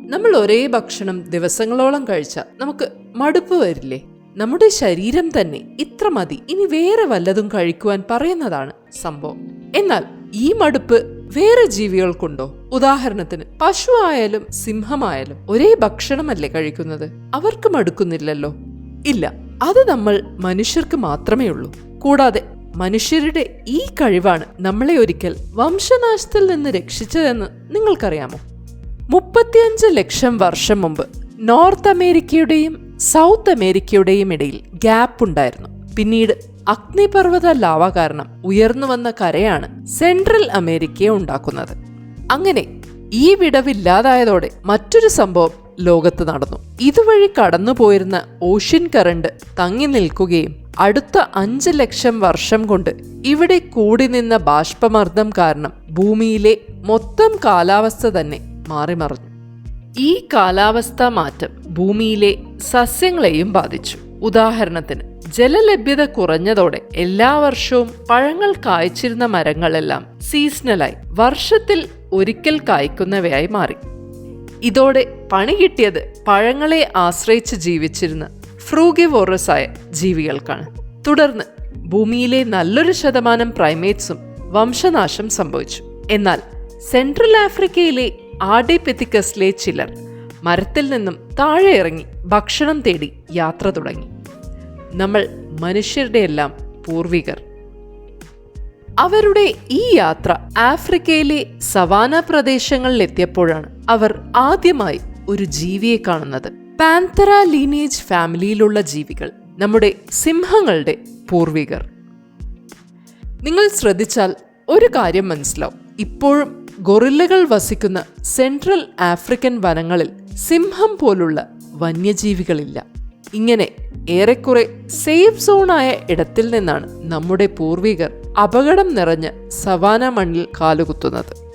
നമ്മൾ ഒരേ ഭക്ഷണം ദിവസങ്ങളോളം കഴിച്ചാൽ നമുക്ക് മടുപ്പ് വരില്ലേ? നമ്മുടെ ശരീരം തന്നെ ഇത്ര മതി. ഇനി വേറെ വല്ലതും കഴിക്കുവാൻ പറയുന്നതാണ് സംഭവം. എന്നാൽ ഈ മടുപ്പ് വേറെ ജീവികൾക്കുണ്ടോ? ഉദാഹരണത്തിന് പശു ആയാലും സിംഹമായാലും ഒരേ ഭക്ഷണമല്ലേ കഴിക്കുന്നത്? അവർക്ക് മടുക്കുന്നില്ലല്ലോ. ഇല്ല അത് നമ്മൾ മനുഷ്യർക്ക് മാത്രമേ ഉള്ളൂ. കൂടാതെ മനുഷ്യരുടെ ഈ കഴിവാണ് നമ്മളെ ഒരിക്കൽ വംശനാശത്തിൽ നിന്ന് രക്ഷിച്ചതെന്ന് നിങ്ങൾക്കറിയാമോ? മുപ്പത്തിയഞ്ച് ലക്ഷം വർഷം മുമ്പ് നോർത്ത് അമേരിക്കയുടെയും സൗത്ത് അമേരിക്കയുടെയും ഇടയിൽ ഗ്യാപ്പ് ഉണ്ടായിരുന്നു. പിന്നീട് അഗ്നിപർവത ലാവ കാരണം ഉയർന്നു വന്ന കരയാണ് സെൻട്രൽ അമേരിക്കയെ ഉണ്ടാക്കുന്നത്. അങ്ങനെ ഈ വിടവില്ലാതായതോടെ മറ്റൊരു സംഭവം ലോകത്ത് നടന്നു. ഇതുവഴി കടന്നുപോയിരുന്ന ഓഷ്യൻ കറണ്ട് തങ്ങി നിൽക്കുകയും അടുത്ത അഞ്ച് ലക്ഷം വർഷം കൊണ്ട് ഇവിടെ കൂടി നിന്ന ബാഷ്പമർദ്ദം കാരണം ഭൂമിയിലെ മൊത്തം കാലാവസ്ഥ തന്നെ മാറിമറിഞ്ഞു ഈ കാലാവസ്ഥാ മാറ്റം ഭൂമിയിലെ സസ്യങ്ങളെയും ബാധിച്ചു. ഉദാഹരണത്തിന് ജലലഭ്യത കുറഞ്ഞതോടെ എല്ലാ വർഷവും പഴങ്ങൾ കായ്ച്ചിരുന്ന മരങ്ങളെല്ലാം സീസണലായി വർഷത്തിൽ ഒരിക്കൽ കായ്ക്കുന്നവയായി മാറി. ഇതോടെ പണി കിട്ടിയത് പഴങ്ങളെ ആശ്രയിച്ച് ജീവിച്ചിരുന്ന ഫ്രൂഗിവോറസായ ജീവികൾക്കാണ്. തുടർന്ന് ഭൂമിയിലെ നല്ലൊരു ശതമാനം പ്രൈമേറ്റ്സും വംശനാശം സംഭവിച്ചു. എന്നാൽ സെൻട്രൽ ആഫ്രിക്കയിലെ ആഡിപെത്തിക്കസിലെ ചിലർ മരത്തിൽ നിന്നും താഴെ ഇറങ്ങി ഭക്ഷണം തേടി യാത്ര തുടങ്ങി. നമ്മൾ മനുഷ്യരുടെ എല്ലാം പൂർവികർ. അവരുടെ ഈ യാത്ര ആഫ്രിക്കയിലെ സവാന പ്രദേശങ്ങളിൽ എത്തിയപ്പോഴാണ് അവർ ആദ്യമായി ഒരു ജീവിയെ കാണുന്നത്. പാന്തറ ലീനേജ് ഫാമിലിയിലുള്ള ജീവികൾ നമ്മുടെ സിംഹങ്ങളുടെ പൂർവികർ. നിങ്ങൾ ശ്രദ്ധിച്ചാൽ ഒരു കാര്യം മനസ്സിലാവും. ഇപ്പോഴും ഗൊറില്ലകൾ വസിക്കുന്ന സെൻട്രൽ ആഫ്രിക്കൻ വനങ്ങളിൽ സിംഹം പോലുള്ള വന്യജീവികളില്ല. ഇങ്ങനെ ഏറെക്കുറെ സേഫ് സോണായ ഇടത്തിൽ നിന്നാണ് നമ്മുടെ പൂർവികർ അപകടം നിറഞ്ഞ സവാന മണ്ണിൽ കാലുകുത്തുന്നത്.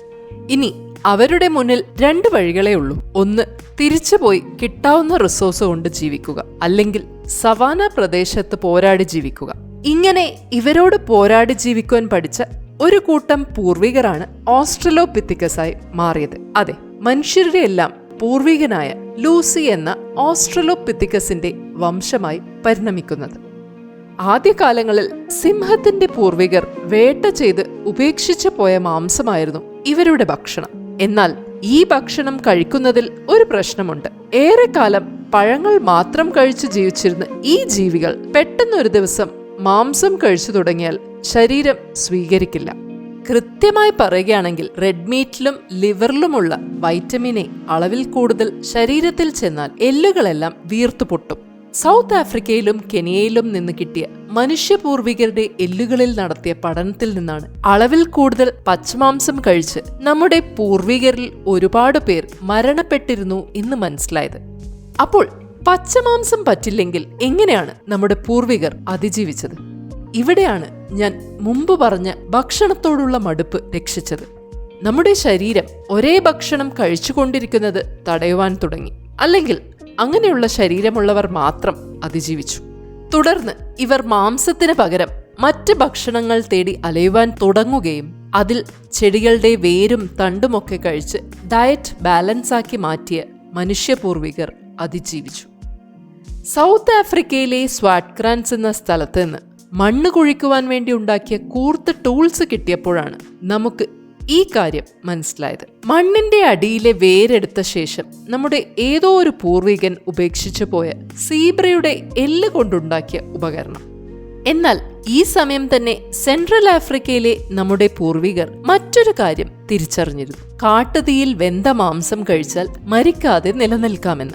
ഇനി അവരുടെ മുന്നിൽ രണ്ട് വഴികളേ ഉള്ളൂ. ഒന്ന് തിരിച്ചുപോയി കിട്ടാവുന്ന റിസോഴ്സ് കൊണ്ട് ജീവിക്കുക. അല്ലെങ്കിൽ സവാന പ്രദേശത്ത് പോരാടി ജീവിക്കുക. ഇങ്ങനെ ഇവരോട് പോരാടി ജീവിക്കുവാൻ പഠിച്ച ഒരു കൂട്ടം പൂർവികരാണ് ഓസ്ട്രലോപിത്തിക്കസായി മാറിയത്. അതെ മനുഷ്യരുടെ എല്ലാം പൂർവികനായ ലൂസി എന്ന ഓസ്ട്രലോപിത്തിക്കസിന്റെ വംശമായി പരിണമിക്കുന്നത്. ആദ്യകാലങ്ങളിൽ സിംഹത്തിന്റെ പൂർവികർ വേട്ട ചെയ്ത് ഉപേക്ഷിച്ചു പോയ മാംസമായിരുന്നു ഇവരുടെ ഭക്ഷണം. എന്നാൽ ഈ ഭക്ഷണം കഴിക്കുന്നതിൽ ഒരു പ്രശ്നമുണ്ട്. ഏറെക്കാലം പഴങ്ങൾ മാത്രം കഴിച്ചു ജീവിച്ചിരുന്ന ഈ ജീവികൾ പെട്ടെന്നൊരു ദിവസം മാംസം കഴിച്ചു തുടങ്ങിയാൽ ശരീരം സ്വീകരിക്കില്ല. കൃത്യമായി പറയുകയാണെങ്കിൽ റെഡ് മീറ്റിലും ലിവറിലുമുള്ള വൈറ്റമിൻ എ അളവിൽ കൂടുതൽ ശരീരത്തിൽ ചെന്നാൽ എല്ലുകളെല്ലാം വീർത്തു പൊട്ടും. സൗത്ത് ആഫ്രിക്കയിലും കെനിയയിലും നിന്ന് കിട്ടിയ മനുഷ്യപൂർവികരുടെ എല്ലുകളിൽ നടത്തിയ പഠനത്തിൽ നിന്നാണ് അളവിൽ കൂടുതൽ പച്ചമാംസം കഴിച്ച് നമ്മുടെ പൂർവികരിൽ ഒരുപാട് പേർ മരണപ്പെട്ടിരുന്നു എന്ന് മനസ്സിലായത്. അപ്പോൾ പച്ചമാംസം പറ്റില്ലെങ്കിൽ എങ്ങനെയാണ് നമ്മുടെ പൂർവികർ അതിജീവിച്ചത്? ഇവിടെയാണ് ഞാൻ മുമ്പ് പറഞ്ഞ ഭക്ഷണത്തോടുള്ള മടുപ്പ് രക്ഷിച്ചത്. നമ്മുടെ ശരീരം ഒരേ ഭക്ഷണം കഴിച്ചുകൊണ്ടിരിക്കുന്നത് തടയുവാൻ തുടങ്ങി. അല്ലെങ്കിൽ അങ്ങനെയുള്ള ശരീരമുള്ളവർ മാത്രം അതിജീവിച്ചു. തുടർന്ന് ഇവർ മാംസത്തിന് പകരം മറ്റ് ഭക്ഷണങ്ങൾ തേടി അലയുവാൻ തുടങ്ങുകയും അതിൽ ചെടികളുടെ വേരും തണ്ടുമൊക്കെ കഴിച്ച് ഡയറ്റ് ബാലൻസാക്കി മാറ്റിയ മനുഷ്യപൂർവികർ അതിജീവിച്ചു. സൗത്ത് ആഫ്രിക്കയിലെ സ്വാറ്റ്ക്രാൻസ് എന്ന സ്ഥലത്ത് നിന്ന് മണ്ണ് കുഴിക്കുവാൻ വേണ്ടി ഉണ്ടാക്കിയ കൂർത്ത ടൂൾസ് കിട്ടിയപ്പോഴാണ് നമുക്ക് ഈ കാര്യം മനസ്സിലായത്. മണ്ണിന്റെ അടിയിലെ വേരെടുത്ത ശേഷം നമ്മുടെ ഏതോ ഒരു പൂർവികൻ ഉപേക്ഷിച്ചു പോയ സീബ്രയുടെ എല്ല് കൊണ്ടുണ്ടാക്കിയ ഉപകരണം. എന്നാൽ ഈ സമയം തന്നെ സെൻട്രൽ ആഫ്രിക്കയിലെ നമ്മുടെ പൂർവികർ മറ്റൊരു കാര്യം തിരിച്ചറിഞ്ഞിരുന്നു. കാട്ടുതീയിൽ വെന്ത മാംസം കഴിച്ചാൽ മരിക്കാതെ നിലനിൽക്കാമെന്ന്.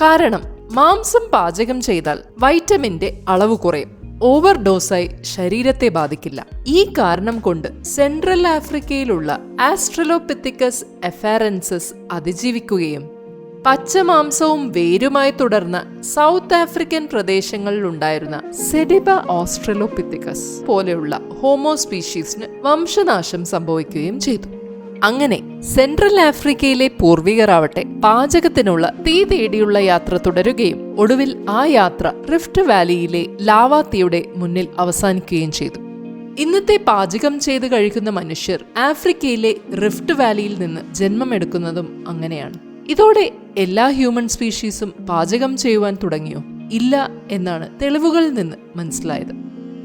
കാരണം മാംസം പാചകം ചെയ്താൽ വൈറ്റമിന്റെ അളവ് കുറയും. ഓവർ ഡോസായി ശരീരത്തെ ബാധിക്കില്ല. ഈ കാരണം കൊണ്ട് സെൻട്രൽ ആഫ്രിക്കയിലുള്ള ആസ്ട്രലോപെത്തിക്കസ് എഫാരൻസസ് അതിജീവിക്കുകയും പച്ചമാംസവും വേരുമായി തുടർന്ന സൗത്ത് ആഫ്രിക്കൻ പ്രദേശങ്ങളിൽ ഉണ്ടായിരുന്ന സെഡിബ ഓസ്ട്രലോപിത്തിക്കസ് പോലെയുള്ള ഹോമോ സ്പീഷീസിന് വംശനാശം സംഭവിക്കുകയും ചെയ്തു. അങ്ങനെ സെൻട്രൽ ആഫ്രിക്കയിലെ പൂർവികരാവട്ടെ പാചകത്തിനുള്ള തീ തേടിയുള്ള യാത്ര തുടരുകയും ഒടുവിൽ ആ യാത്ര റിഫ്റ്റ് വാലിയിലെ ലാവാത്തിയുടെ തീയുടെ മുന്നിൽ അവസാനിക്കുകയും ചെയ്തു. ഇന്നത്തെ പാചകം ചെയ്ത് കഴിക്കുന്ന മനുഷ്യർ ആഫ്രിക്കയിലെ റിഫ്റ്റ് വാലിയിൽ നിന്ന് ജന്മമെടുക്കുന്നതും അങ്ങനെയാണ്. ഇതോടെ എല്ലാ ഹ്യൂമൻ സ്പീഷീസും പാചകം ചെയ്യുവാൻ തുടങ്ങിയോ? ഇല്ല എന്നാണ് തെളിവുകളിൽ നിന്ന് മനസ്സിലായത്.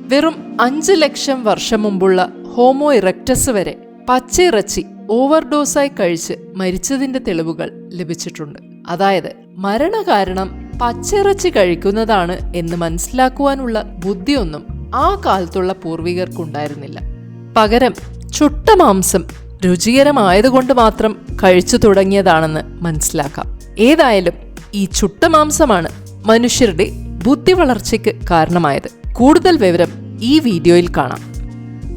വെറും അഞ്ച് ലക്ഷം വർഷം മുമ്പുള്ള ഹോമോ ഇറക്ടസ് വരെ പച്ചയിറച്ചി ഓവർഡോസായി കഴിച്ച് മരിച്ചതിന്റെ തെളിവുകൾ ലഭിച്ചിട്ടുണ്ട്. അതായത് മരണകാരണം പച്ചിറച്ചി കഴിക്കുന്നതാണ് എന്ന് മനസ്സിലാക്കുവാനുള്ള ബുദ്ധിയൊന്നും ആ കാലത്തുള്ള പൂർവികർക്കുണ്ടായിരുന്നില്ല. പകരം ചുട്ട മാംസം രുചികരമായതുകൊണ്ട് മാത്രം കഴിച്ചു തുടങ്ങിയതാണെന്ന് മനസ്സിലാക്കാം. ഏതായാലും ഈ ചുട്ട മാംസമാണ് മനുഷ്യരുടെ ബുദ്ധി വളർച്ചയ്ക്ക് കാരണമായത്. കൂടുതൽ വിവരം ഈ വീഡിയോയിൽ കാണാം.